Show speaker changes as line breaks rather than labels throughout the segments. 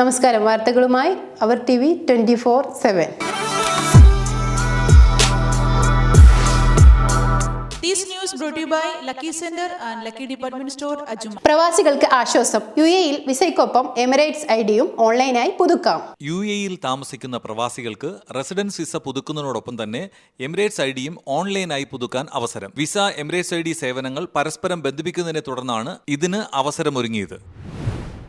നമസ്കാരം. വാർത്തകളുമായി അവർ T V twenty four seven. പ്രവാസികൾക്ക് ആശ്വാസം. യു എയിൽ വിസയ്ക്കൊപ്പം എമിറേറ്റ്സ് ഐഡിയും ഡിയും ഓൺലൈനായി പുതുക്കാം.
യു എയിൽ താമസിക്കുന്ന പ്രവാസികൾക്ക് റെസിഡൻസ് വിസ പുതുക്കുന്നതിനോടൊപ്പം തന്നെ എമിറേറ്റ്സ് ഐഡിയും ഡിയും ഓൺലൈനായി പുതുക്കാൻ അവസരം. വിസ എമിറേറ്റ്സ് ഐ ഡി സേവനങ്ങൾ പരസ്പരം ബന്ധിപ്പിക്കുന്നതിനെ തുടർന്നാണ് ഇതിന് അവസരമൊരുങ്ങിയത്.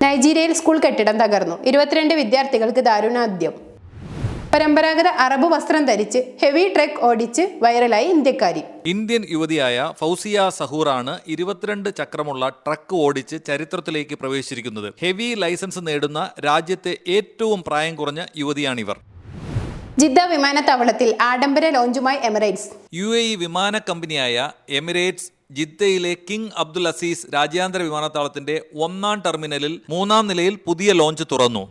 നൈജീരിയയിൽ സ്കൂൾ കെട്ടിടം തകർന്നു. ഇരുപത്തിരണ്ട് വിദ്യാർത്ഥികൾക്ക് ദാരുണാദ്യം പരമ്പരാഗത അറബ് വസ്ത്രം ധരിച്ച് ഹെവി ട്രക്ക് ഓടിച്ച് വൈറലായി ഇന്ത്യക്കാരി.
ഇന്ത്യൻ യുവതിയായ ഫൗസിയ സഹൂറാണ് ഇരുപത്തിരണ്ട് ചക്രമുള്ള ട്രക്ക് ഓടിച്ച് ചരിത്രത്തിലേക്ക് പ്രവേശിച്ചിരിക്കുന്നത്. ഹെവി ലൈസൻസ് നേടുന്ന രാജ്യത്തെ ഏറ്റവും പ്രായം കുറഞ്ഞ യുവതിയാണിവർ.
ജിദ്ദ വിമാനത്താവളത്തിൽ ആഡംബര ലോഞ്ചുമായി എമിറേറ്റ്സ്.
യു എ ഇ വിമാന കമ്പനിയായ എമിറേറ്റ്സ് ജിദ്ദയിലെ കിങ് അബ്ദുൽ അസീസ് രാജ്യാന്തര വിമാനത്താവളത്തിന്റെ ഒന്നാം ടെർമിനലിൽ മൂന്നാം നിലയിൽ പുതിയ ലോഞ്ച് തുറന്നു.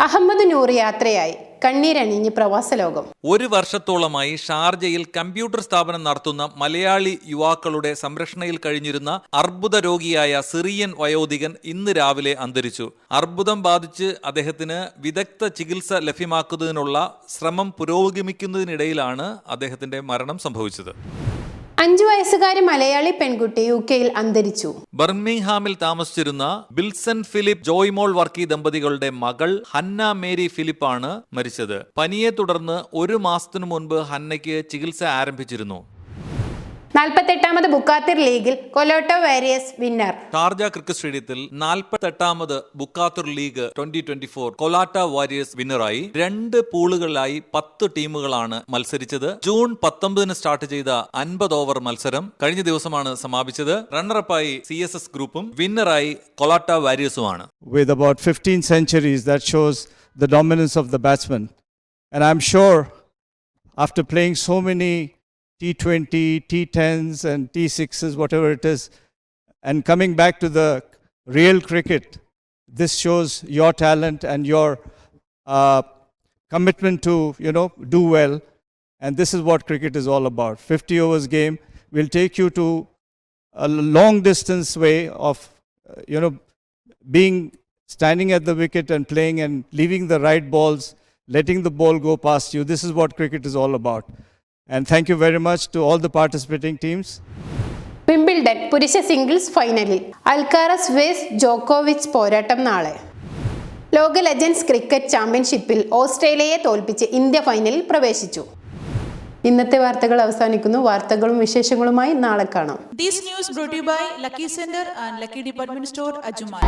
അഹമ്മദ് നൂർ യാത്രയായി. കണ്ണീരണിഞ്ഞ് പ്രവാസ ലോകം.
ഒരു വർഷത്തോളമായി ഷാർജയിൽ കമ്പ്യൂട്ടർ സ്ഥാപനം നടത്തുന്ന മലയാളി യുവാക്കളുടെ സംരക്ഷണയിൽ കഴിഞ്ഞിരുന്ന അർബുദ രോഗിയായ സിറിയൻ വയോധികൻ ഇന്ന് രാവിലെ അന്തരിച്ചു. അർബുദം ബാധിച്ച് അദ്ദേഹത്തിന് വിദഗ്ധ ചികിത്സ ലഭ്യമാക്കുന്നതിനുള്ള ശ്രമം പുരോഗമിക്കുന്നതിനിടയിലാണ് അദ്ദേഹത്തിന്റെ മരണം സംഭവിച്ചത്.
അഞ്ചു വയസ്സുകാരി മലയാളി പെൺകുട്ടി യു കെയിൽ അന്തരിച്ചു.
ബർമിംഗ്ഹാമിൽ താമസിച്ചിരുന്ന ബിൽസൺ ഫിലിപ്പ് ജോയ്മോൾ വർക്കി ദമ്പതികളുടെ മകൾ ഹന്ന മേരി ഫിലിപ്പ് ആണ് മരിച്ചത്. പനിയെ തുടർന്ന് ഒരു മാസത്തിനു മുൻപ് ഹന്നയ്ക്ക് ചികിത്സ ആരംഭിച്ചിരുന്നു.
നാൽപ്പത്തെട്ടാമത് ബുക്കാത്തിർ ലീഗിൽ കൊലോട്ടോ വാരിയസ് വിന്നർ.
ഷാർജ ക്രിക്കറ്റ് സ്റ്റേഡിയത്തിൽ നാൽപ്പത്തെട്ടാമത് Bukhatir league twenty twenty four കൊലാട്ട warriors വിന്നറായി രണ്ട് പൂളുകളിലായി പത്ത് ടീമുകളാണ് മത്സരിച്ചത്. ജൂൺ പത്തൊമ്പതിന് സ്റ്റാർട്ട് ചെയ്ത അൻപത് ഓവർ മത്സരം കഴിഞ്ഞ ദിവസമാണ് സമാപിച്ചത്. റണ്ണറപ്പായി സി എസ് എസ് ഗ്രൂപ്പും വിന്നറായി കൊലാട്ട വാരിയേഴ്സുമാണ്.
With about 15 centuries that shows the dominance of the batsman. And I'm sure after playing so many T20, T10s, and T6s, whatever it is, and coming back to the real cricket, this shows your talent and your uh, commitment to, you know, do well. And this is what cricket is all about. 50 overs game will take you to a long distance way of, uh, you know, being standing at the wicket and playing and leaving the right balls, letting the ball go past you. This is what cricket is all about. And thank you very much to all the participating teams.
Wimbledon പുരുഷ singles ഫൈനലിൽ Alcaraz vase ജോക്കോവിച്ച് പോരാട്ടം നാളെ. ലോക legends cricket ചാമ്പ്യൻഷിപ്പിൽ ഓസ്ട്രേലിയയെ തോൽപ്പിച്ച് India ഫൈനലിൽ പ്രവേശിച്ചു. ഇന്നത്തെ വാർത്തകൾ അവസാനിക്കുന്നു. വാർത്തകളും വിശേഷങ്ങളുമായി നാളെ കാണാം.
These news brought to you by Lucky Center and Lucky Department Store, Ajuma.